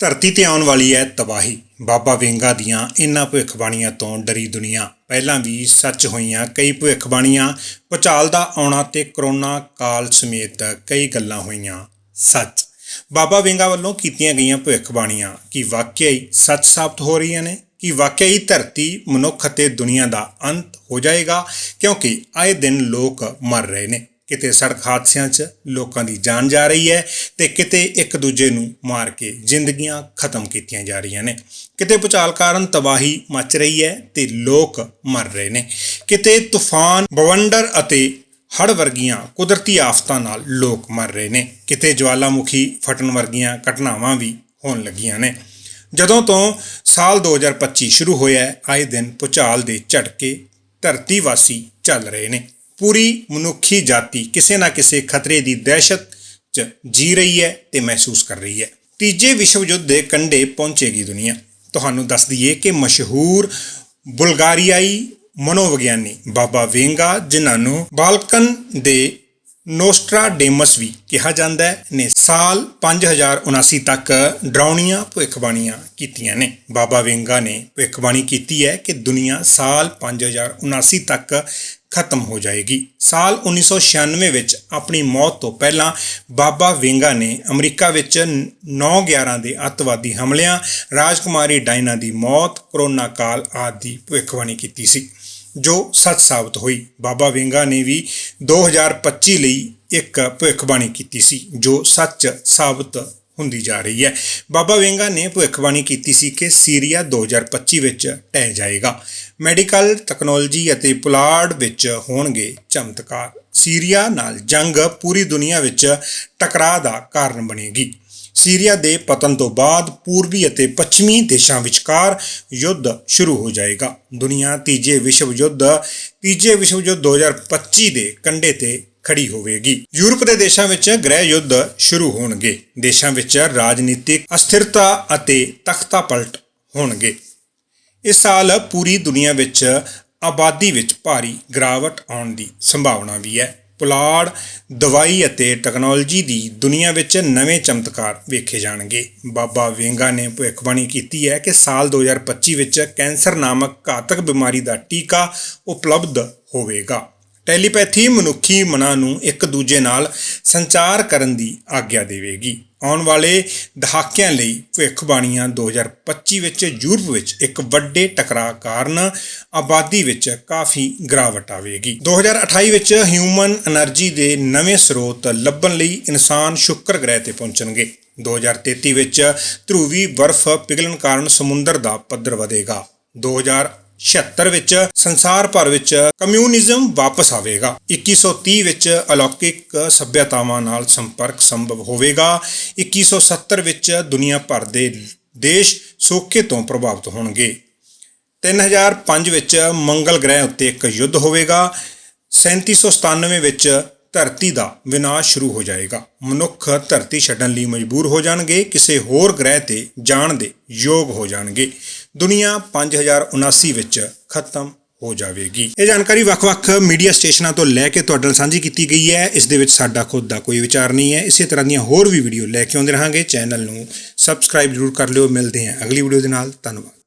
ਧਰਤੀ ਤੇ ਆਉਣ ਵਾਲੀ ਹੈ ਤਬਾਹੀ। ਬਾਬਾ ਵੇਂਗਾ ਦੀਆਂ ਇਨ੍ਹਾਂ ਭਵਿੱਖਬਾਣੀਆਂ ਤੋਂ ਡਰੀ ਦੁਨੀਆ। ਪਹਿਲਾਂ ਵੀ ਸੱਚ ਹੋਈਆਂ ਕਈ ਭਵਿੱਖਬਾਣੀਆਂ। ਭੁਚਾਲ ਦਾ ਆਉਣਾ ਤੇ ਕਰੋਨਾ ਕਾਲ ਸਮੇਤ ਕਈ ਗੱਲਾਂ ਹੋਈਆਂ। ਸੱਚ। ਬਾਬਾ ਵੇਂਗਾ ਵੱਲੋਂ ਕੀਤੀਆਂ ਗਈਆਂ ਭਵਿੱਖਬਾਣੀਆਂ। ਕੀ ਵਾਕਿਆਈ ਸੱਚ ਸਾਬਤ ਹੋ ਰਹੀਆਂ ਨੇ? ਕਿ ਵਾਕਿਆ ਹੀ ਧਰਤੀ ਮਨੁੱਖ ਅਤੇ ਦੁਨੀਆ ਦਾ ਅੰਤ ਹੋ ਜਾਏਗਾ? ਕਿਉਂਕਿ ਆਏ ਦਿਨ ਲੋਕ ਮਰ ਰਹੇ ਨੇ। ਕਿਤੇ ਸੜਕ ਹਾਦਸਿਆਂ 'ਚ ਲੋਕਾਂ ਦੀ ਜਾਨ ਜਾ ਰਹੀ ਹੈ ਤੇ ਕਿਤੇ ਇੱਕ ਦੂਜੇ ਨੂੰ ਮਾਰ ਕੇ ਜ਼ਿੰਦਗੀਆਂ ਖਤਮ ਕੀਤੀਆਂ ਜਾ ਰਹੀਆਂ ਨੇ। ਕਿਤੇ ਭੁਚਾਲ ਕਾਰਨ ਤਬਾਹੀ ਮਚ ਰਹੀ ਹੈ ਤੇ ਲੋਕ ਮਰ ਰਹੇ ਨੇ। ਕਿਤੇ ਤੂਫਾਨ, ਬਵੰਡਰ ਅਤੇ ਹੜ੍ਹ ਵਰਗੀਆਂ ਕੁਦਰਤੀ ਆਫਤਾਂ ਨਾਲ ਲੋਕ ਮਰ ਰਹੇ ਨੇ। ਕਿਤੇ ਜਵਾਲਾਮੁਖੀ ਫਟਣ ਵਰਗੀਆਂ ਘਟਨਾਵਾਂ ਵੀ ਹੋਣ ਲੱਗੀਆਂ ਨੇ। ਜਦੋਂ ਤੋਂ ਸਾਲ 2025 ਸ਼ੁਰੂ ਹੋਇਆ ਹੈ, ਆਏ ਦਿਨ ਭੁਚਾਲ ਦੇ ਝਟਕੇ ਧਰਤੀ ਵਾਸੀ ਚੱਲ ਰਹੇ ਨੇ। ਪੂਰੀ ਮਨੁੱਖੀ ਜਾਤੀ ਕਿਸੇ ਨਾ ਕਿਸੇ ਖਤਰੇ ਦੀ ਦਹਿਸ਼ਤ 'ਚ ਜੀ ਰਹੀ ਹੈ ਤੇ ਮਹਿਸੂਸ ਕਰ ਰਹੀ ਹੈ। ਤੀਜੇ ਵਿਸ਼ਵ ਯੁੱਧ ਦੇ ਕੰਢੇ ਪਹੁੰਚੇਗੀ ਦੁਨੀਆ। ਤੁਹਾਨੂੰ ਦੱਸ ਦਈਏ ਕਿ ਮਸ਼ਹੂਰ ਬੁਲਗਾਰੀਆਈ ਮਨੋਵਿਗਿਆਨੀ ਬਾਬਾ ਵੇਂਗਾ, ਜਿਨ੍ਹਾਂ ਨੂੰ ਬਾਲਕਨ ਦੇ ਨੋਸਟਰਾਡੇਮਸ ਵੀ ਕਿਹਾ ਜਾਂਦਾ ਹੈ, ਨੇ ਸਾਲ 5079 ਤੱਕ ਡਰਾਉਣੀਆਂ, ਭਵਿੱਖਬਾਣੀਆਂ ਕੀਤੀਆਂ ਨੇ। ਬਾਬਾ ਵੇਂਗਾ ਨੇ ਭਵਿੱਖਬਾਣੀ ਕੀਤੀ ਹੈ ਕਿ ਦੁਨੀਆ ਸਾਲ 5079 ਤੱਕ ਖਤਮ ਹੋ ਜਾਏਗੀ। ਸਾਲ 1996 ਵਿੱਚ ਆਪਣੀ ਮੌਤ ਤੋਂ ਪਹਿਲਾਂ ਬਾਬਾ ਵੇਂਗਾ ਨੇ ਅਮਰੀਕਾ ਵਿੱਚ 9/11 ਦੇ ਅੱਤਵਾਦੀ ਹਮਲਿਆਂ, ਰਾਜਕੁਮਾਰੀ ਡਾਇਨਾ ਦੀ ਮੌਤ, ਕਰੋਨਾ ਕਾਲ ਆਦਿ ਦੀ ਭਵਿੱਖਬਾਣੀ ਕੀਤੀ ਸੀ, ਜੋ ਸੱਚ ਸਾਬਤ ਹੋਈ। ਬਾਬਾ ਵੇਂਗਾ ਨੇ ਵੀ 2025 ਲਈ ਇੱਕ ਭਵਿੱਖਬਾਣੀ ਕੀਤੀ ਸੀ, ਜੋ ਸੱਚ ਸਾਬਤ ਹੁੰਦੀ ਜਾ ਰਹੀ ਹੈ। ਬਾਬਾ ਵੇਂਗਾ ਨੇ ਭਵਿੱਖਬਾਣੀ ਕੀਤੀ ਸੀ ਕਿ ਸੀਰੀਆ 2025 ਵਿੱਚ ਟਹਿ ਜਾਏਗਾ। ਮੈਡੀਕਲ ਟੈਕਨੋਲੋਜੀ ਅਤੇ ਪੁਲਾੜ ਵਿੱਚ ਹੋਣਗੇ ਚਮਤਕਾਰ। ਸੀਰੀਆ ਨਾਲ ਜੰਗ ਪੂਰੀ ਦੁਨੀਆ ਵਿੱਚ ਟਕਰਾਅ ਦਾ ਕਾਰਨ ਬਣੇਗੀ। ਸੀਰੀਆ ਦੇ ਪਤਨ ਤੋਂ ਬਾਅਦ ਪੂਰਬੀ ਅਤੇ ਪੱਛਮੀ ਦੇਸ਼ਾਂ ਵਿਚਕਾਰ ਯੁੱਧ ਸ਼ੁਰੂ ਹੋ ਜਾਏਗਾ। ਦੁਨੀਆ ਤੀਜੇ ਵਿਸ਼ਵ ਯੁੱਧ, ਤੀਜੇ ਵਿਸ਼ਵ ਯੁੱਧ 2025 ਦੇ ਕੰਢੇ ਤੇ ਖੜੀ ਹੋਵੇਗੀ। ਯੂਰਪ ਦੇ ਦੇਸ਼ਾਂ ਵਿੱਚ ਗ੍ਰਹਿ ਯੁੱਧ ਸ਼ੁਰੂ ਹੋਣਗੇ। ਦੇਸ਼ਾਂ ਵਿੱਚ ਰਾਜਨੀਤਿਕ ਅਸਥਿਰਤਾ ਅਤੇ ਤਖਤਾ ਪਲਟ ਹੋਣਗੇ। ਇਸ ਸਾਲ ਪੂਰੀ ਦੁਨੀਆ ਵਿੱਚ ਆਬਾਦੀ ਵਿੱਚ ਭਾਰੀ ਗਿਰਾਵਟ ਆਉਣ ਦੀ ਸੰਭਾਵਨਾ ਵੀ ਹੈ। ਪੁਲਾੜ, ਦਵਾਈ ਅਤੇ ਟੈਕਨੋਲੋਜੀ ਦੀ ਦੁਨੀਆ ਵਿੱਚ ਨਵੇਂ ਚਮਤਕਾਰ ਵੇਖੇ ਜਾਣਗੇ। ਬਾਬਾ ਵੇਂਗਾ ਨੇ ਭਵਿੱਖਬਾਣੀ ਕੀਤੀ ਹੈ ਕਿ ਸਾਲ 2025 ਵਿੱਚ ਕੈਂਸਰ ਨਾਮਕ ਘਾਤਕ ਬਿਮਾਰੀ ਦਾ ਟੀਕਾ ਉਪਲਬਧ ਹੋਵੇਗਾ। ਟੈਲੀਪੈਥੀ ਮਨੁੱਖੀ ਮਨਾਂ ਨੂੰ ਇੱਕ ਦੂਜੇ ਨਾਲ ਸੰਚਾਰ ਕਰਨ ਦੀ ਆਗਿਆ ਦੇਵੇਗੀ। ਆਉਣ ਵਾਲੇ ਦਹਾਕਿਆਂ ਲਈ ਭਵਿੱਖਬਾਣੀਆਂ 2025 ਵਿੱਚ ਯੂਰਪ ਵਿੱਚ ਇੱਕ ਵੱਡੇ ਟਕਰਾਅ ਕਾਰਨ ਆਬਾਦੀ ਵਿੱਚ ਕਾਫੀ ਗਿਰਾਵਟ ਆਵੇਗੀ। 2028 ਵਿੱਚ ਹਿਊਮਨ એનર્ਜੀ ਦੇ ਨਵੇਂ ਸਰੋਤ ਲੱਭਣ ਲਈ ਇਨਸਾਨ ਸ਼ੁੱਕਰ ਗ੍ਰਹਿ ਤੇ ਪਹੁੰਚਣਗੇ। 2033 ਵਿੱਚ ਧਰੂਵੀ ਬਰਫ਼ ਪਿਘਲਣ ਕਾਰਨ ਸਮੁੰਦਰ ਦਾ ਪੱਧਰ ਵਧੇਗਾ। 2000 2076 ਵਿੱਚ ਸੰਸਾਰ ਭਰ ਵਿੱਚ ਕਮਿਊਨਿਜ਼ਮ ਵਾਪਸ ਆਵੇਗਾ। 2130 ਵਿੱਚ ਅਲੌਕਿਕ ਸਭਿਅਤਾਵਾਂ ਨਾਲ ਸੰਪਰਕ ਸੰਭਵ ਹੋਵੇਗਾ। 2170 ਵਿੱਚ ਦੁਨੀਆ ਭਰ ਦੇ ਦੇਸ਼ ਸੋਕੇ ਤੋਂ ਪ੍ਰਭਾਵਿਤ ਹੋਣਗੇ। 3005 ਵਿੱਚ ਮੰਗਲ ਗ੍ਰਹਿ ਉੱਤੇ ਇੱਕ ਯੁੱਧ ਹੋਵੇਗਾ। 3797 ਵਿੱਚ ਧਰਤੀ ਦਾ ਵਿਨਾਸ਼ ਸ਼ੁਰੂ ਹੋ ਜਾਏਗਾ। ਮਨੁੱਖ ਧਰਤੀ ਛੱਡਣ ਲਈ ਮਜਬੂਰ ਹੋ ਜਾਣਗੇ, ਕਿਸੇ ਹੋਰ ਗ੍ਰਹਿ ਤੇ ਜਾਣ ਦੇ ਯੋਗ ਹੋ ਜਾਣਗੇ। ਦੁਨੀਆ 5079 ਵਿੱਚ ਖਤਮ ਹੋ ਜਾਵੇਗੀ। ਇਹ ਜਾਣਕਾਰੀ ਵੱਖ-ਵੱਖ ਮੀਡੀਆ ਸਟੇਸ਼ਨਾਂ ਤੋਂ ਲੈ ਕੇ ਤੁਹਾਡੇ ਨਾਲ ਸਾਂਝੀ ਕੀਤੀ ਗਈ ਹੈ। ਇਸ ਦੇ ਵਿੱਚ ਸਾਡਾ ਖੁਦ ਦਾ ਕੋਈ ਵਿਚਾਰ ਨਹੀਂ ਹੈ। ਇਸੇ ਤਰ੍ਹਾਂ ਦੀਆਂ ਹੋਰ ਵੀ ਵੀਡੀਓ ਲੈ ਕੇ ਆਉਂਦੇ ਰਹਾਂਗੇ। ਚੈਨਲ ਨੂੰ ਸਬਸਕ੍ਰਾਈਬ ਜ਼ਰੂਰ ਕਰ ਲਿਓ। ਮਿਲਦੇ ਹਾਂ ਅਗਲੀ ਵੀਡੀਓ ਦੇ ਨਾਲ। ਧੰਨਵਾਦ।